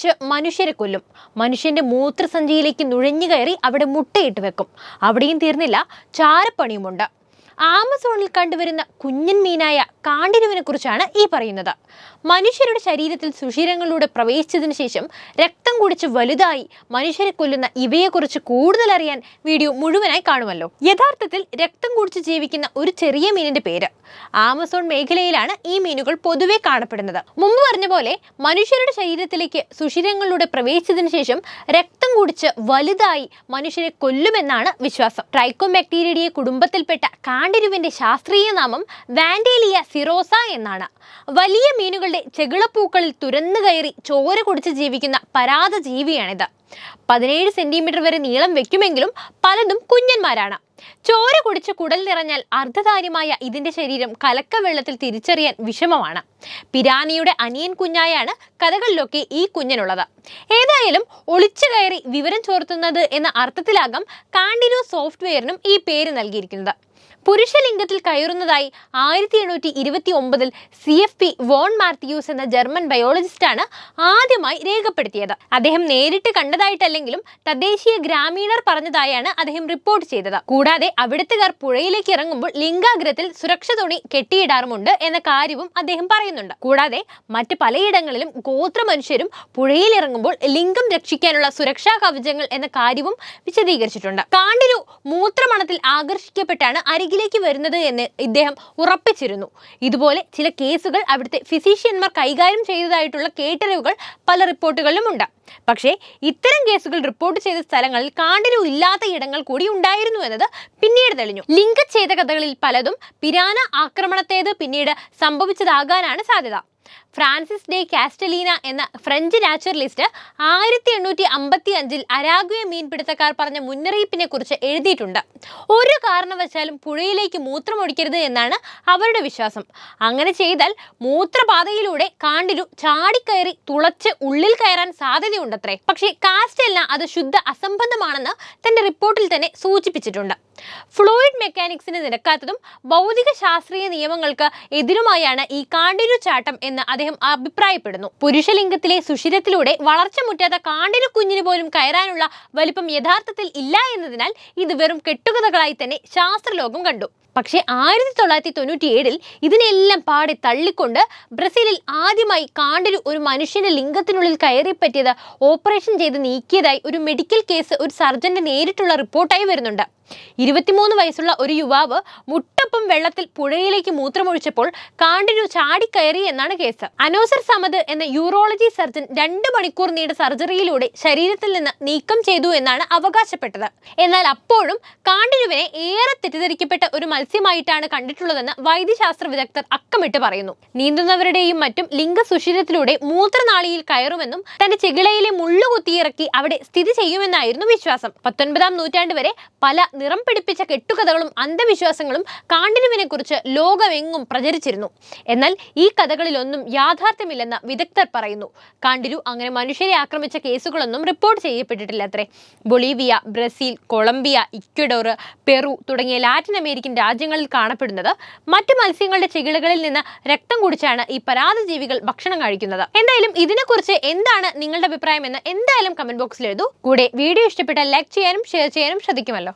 കുടിച്ച് മനുഷ്യരെ കൊല്ലും. മനുഷ്യന്റെ മൂത്രസഞ്ചിയിലേക്ക് നുഴഞ്ഞു കയറി അവിടെ മുട്ടയിട്ട് വെക്കും. അവിടെയും തീർന്നില്ല ചാരപ്പണിയുമുണ്ട്. ആമസോണിൽ കണ്ടുവരുന്ന കുഞ്ഞൻ മീനായ കാണ്ടിരുവിനെ കുറിച്ചാണ് ഈ പറയുന്നത്. മനുഷ്യരുടെ ശരീരത്തിൽ സുഷിരങ്ങളിലൂടെ പ്രവേശിച്ചതിന് ശേഷം രക്തം കുടിച്ച് വലുതായി മനുഷ്യരെ കൊല്ലുന്ന ഇവയെക്കുറിച്ച് കൂടുതൽ അറിയാൻ വീഡിയോ മുഴുവനായി കാണുമല്ലോ. യഥാർത്ഥത്തിൽ രക്തം കുടിച്ച് ജീവിക്കുന്ന ഒരു ചെറിയ മീനിന്റെ പേര് ആമസോൺ മേഖലയിലാണ് ഈ മീനുകൾ പൊതുവെ കാണപ്പെടുന്നത്. മുമ്പ് പറഞ്ഞ പോലെ മനുഷ്യരുടെ ശരീരത്തിലേക്ക് സുഷിരങ്ങളിലൂടെ പ്രവേശിച്ചതിന് ശേഷം രക്തം കുടിച്ച് വലുതായി മനുഷ്യരെ കൊല്ലുമെന്നാണ് വിശ്വാസം. ട്രൈക്കോബാക്ടീരിയയുടെ കുടുംബത്തിൽപ്പെട്ട കാണ്ടിരുവിന്റെ ശാസ്ത്രീയ നാമം വാൻഡേലിയ സിറോസ എന്നാണ്. വലിയ മീനുകളുടെ ചെകിളപ്പൂക്കളിൽ തുരന്നു കയറി ചോര കുടിച്ച് ജീവിക്കുന്ന പരാത ജീവിയാണിത്. പതിനേഴ് സെന്റിമീറ്റർ വരെ നീളം വെക്കുമെങ്കിലും പലതും കുഞ്ഞന്മാരാണ്. ചോര കുടിച്ച് കുടൽ നിറഞ്ഞാൽ അർദ്ധധാര്യമായ ഇതിന്റെ ശരീരം കലക്ക വെള്ളത്തിൽ തിരിച്ചറിയാൻ വിഷമമാണ്. പിരാനിയുടെ അനിയൻ കുഞ്ഞായാണ് കഥകളിലൊക്കെ ഈ കുഞ്ഞനുള്ളത്. ഏതായാലും ഒളിച്ചു കയറി വിവരം ചോർത്തുന്നത് എന്ന അർത്ഥത്തിലാകാം കാണ്ടിനോ സോഫ്റ്റ്വെയറിനും ഈ പേര് നൽകിയിരിക്കുന്നത്. പുരുഷലിംഗത്തിൽ കയറുന്നതായി ആയിരത്തി എണ്ണൂറ്റി ഇരുപത്തി ഒമ്പതിൽ C F P von Martius എന്ന ജർമ്മൻ ബയോളജിസ്റ്റാണ് ആദ്യമായി രേഖപ്പെടുത്തിയത്. അദ്ദേഹം നേരിട്ട് കണ്ടതായിട്ടല്ലെങ്കിലും തദ്ദേശീയ ഗ്രാമീണർ പറഞ്ഞതായാണ് അദ്ദേഹം റിപ്പോർട്ട് ചെയ്തത്. കൂടാതെ അവിടുത്തുകാർ പുഴയിലേക്ക് ഇറങ്ങുമ്പോൾ ലിംഗാഗ്രത്തിൽ സുരക്ഷ തുണി കെട്ടിയിടാറുമുണ്ട് എന്ന കാര്യവും അദ്ദേഹം പറയുന്നുണ്ട്. കൂടാതെ മറ്റ് പലയിടങ്ങളിലും ഗോത്ര മനുഷ്യരും പുഴയിൽ ഇറങ്ങുമ്പോൾ ലിംഗം രക്ഷിക്കാനുള്ള സുരക്ഷാ കവചങ്ങൾ എന്ന കാര്യവും വിശദീകരിച്ചിട്ടുണ്ട്. കാണ്ടിലു മൂത്രമണത്തിൽ ആകർഷിക്കപ്പെട്ടാണ് അരികിലേക്ക് വരുന്നത് എന്ന് ഇദ്ദേഹം ഉറപ്പിച്ചിരുന്നു. ഇതുപോലെ ചില കേസുകൾ അവിടുത്തെ ഫിസീഷ്യന്മാർ കൈകാര്യം ചെയ്തതായിട്ടുള്ള കേട്ടറിവുകൾ പല റിപ്പോർട്ടുകളിലും ഉണ്ട് പക്ഷേ ഇത്തരം കേസുകൾ റിപ്പോർട്ട് ചെയ്ത സ്ഥലങ്ങളിൽ കാണ്ടിനു ഇല്ലാത്ത ഇടങ്ങൾ കൂടി ഉണ്ടായിരുന്നു എന്നത് പിന്നീട് തെളിഞ്ഞു. ലിംഗഛേദ കഥകളിൽ പലതും പിരാന ആക്രമണത്തേത് പിന്നീട് സംഭവിച്ചതാകാനാണ് സാധ്യത. ഫ്രാൻസിസ് ഡേ കാസ്റ്റലീന എന്ന ഫ്രഞ്ച് നാച്ചുറലിസ്റ്റ് ആയിരത്തി എണ്ണൂറ്റി അമ്പത്തി അഞ്ചിൽ അരാഗ്വേ മീൻപിടുത്തക്കാർ പറഞ്ഞ മുന്നറിയിപ്പിനെ കുറിച്ച് എഴുതിയിട്ടുണ്ട്. ഒരു കാരണവശാലും പുഴയിലേക്ക് മൂത്രമൊഴിക്കരുത് എന്നാണ് അവരുടെ വിശ്വാസം. അങ്ങനെ ചെയ്താൽ മൂത്രപാതയിലൂടെ കാണ്ടിരു ചാടിക്കയറി തുളച്ച് ഉള്ളിൽ കയറാൻ സാധ്യതയുണ്ടത്രേ. പക്ഷേ കാസ്റ്റെല്ല അത് ശുദ്ധ അസംബന്ധമാണെന്ന് തന്റെ റിപ്പോർട്ടിൽ തന്നെ സൂചിപ്പിച്ചിട്ടുണ്ട്. ഫ്ലൂയിഡ് മെക്കാനിക്സിന് നിരക്കാത്തതും ഭൗതിക ശാസ്ത്രീയ നിയമങ്ങൾക്ക് എതിരുമായാണ് ഈ കാണ്ടിരു ചാട്ടം എന്ന് അദ്ദേഹം അഭിപ്രായപ്പെടുന്നു. പുരുഷലിംഗത്തിലെ സുഷിരത്തിലൂടെ വളർച്ച മുറ്റാത്ത കാണ്ടിനു കുഞ്ഞിന് പോലും കയറാനുള്ള വലിപ്പം യഥാർത്ഥത്തിൽ ഇല്ല എന്നതിനാൽ ഇത് വെറും കെട്ടുകഥകളായി തന്നെ ശാസ്ത്രലോകം കണ്ടു. പക്ഷേ ആയിരത്തി തൊള്ളായിരത്തി തൊണ്ണൂറ്റി ഏഴിൽ ഇതിനെല്ലാം പാടെ തള്ളിക്കൊണ്ട് ബ്രസീലിൽ ആദ്യമായി കാണ്ടിൽ ഒരു മനുഷ്യന്റെ ലിംഗത്തിനുള്ളിൽ കയറിപ്പറ്റിയത് ഓപ്പറേഷൻ ചെയ്ത് നീക്കിയതായി ഒരു മെഡിക്കൽ കേസ് ഒരു സർജന്റെ നേരിട്ടുള്ള റിപ്പോർട്ടായി വരുന്നുണ്ട്. ഇരുപത്തിമൂന്ന് വയസ്സുള്ള ഒരു യുവാവ് മുട്ടപ്പം വെള്ളത്തിൽ പുഴയിലേക്ക് മൂത്രമൊഴിച്ചപ്പോൾ കാണ്ടിനു ചാടിക്കയറി എന്നാണ് കേസ്. അനോസർ സമദ് എന്ന യൂറോളജി സർജൻ രണ്ട് മണിക്കൂർ നീണ്ട സർജറിയിലൂടെ ശരീരത്തിൽ നിന്ന് നീക്കം ചെയ്തു എന്നാണ് അവകാശപ്പെട്ടത്. എന്നാൽ അപ്പോഴും കാണ്ടിനുവിനെ ഏറെ തെറ്റിദ്ധരിക്കപ്പെട്ട ഒരു മത്സ്യമായിട്ടാണ് കണ്ടിട്ടുള്ളതെന്ന് വൈദ്യശാസ്ത്ര വിദഗ്ധർ അക്കമിട്ട് പറയുന്നു. നീന്തുന്നവരുടെയും മറ്റും ലിംഗസുഷിരത്തിലൂടെ മൂത്രനാളിയിൽ കയറുമെന്നും തന്റെ ചെകിളയിലെ മുള്ളുകുത്തിയിറക്കി അവിടെ സ്ഥിതി ചെയ്യുമെന്നായിരുന്നു വിശ്വാസം. പത്തൊൻപതാം നൂറ്റാണ്ട് വരെ പല നിറം പിടിപ്പിച്ച കെട്ടുകഥകളും അന്ധവിശ്വാസങ്ങളും കാണ്ടിലുവിനെ കുറിച്ച് ലോകമെങ്ങും പ്രചരിച്ചിരുന്നു. എന്നാൽ ഈ കഥകളിലൊന്നും യാഥാർത്ഥ്യമില്ലെന്ന് വിദഗ്ധർ പറയുന്നു. കാണ്ടിരു അങ്ങനെ മനുഷ്യരെ ആക്രമിച്ച കേസുകളൊന്നും റിപ്പോർട്ട് ചെയ്യപ്പെട്ടിട്ടില്ല അത്രേ Bolivia Brazil Colombia Ecuador Peru തുടങ്ങിയ ലാറ്റിൻ അമേരിക്കൻ രാജ്യങ്ങളിൽ കാണപ്പെടുന്നത് മറ്റു മത്സ്യങ്ങളുടെ ചെകിളകളിൽ നിന്ന് രക്തം കുടിച്ചാണ് ഈ പരാതജീവികൾ ഭക്ഷണം കഴിക്കുന്നത്. എന്തായാലും ഇതിനെക്കുറിച്ച് എന്താണ് നിങ്ങളുടെ അഭിപ്രായം എന്ന് എന്തായാലും കമന്റ് ബോക്സിൽ എഴുതൂ. കൂടെ വീഡിയോ ഇഷ്ടപ്പെട്ടാൽ ലൈക്ക് ചെയ്യാനും ഷെയർ ചെയ്യാനും ശ്രദ്ധിക്കുമല്ലോ.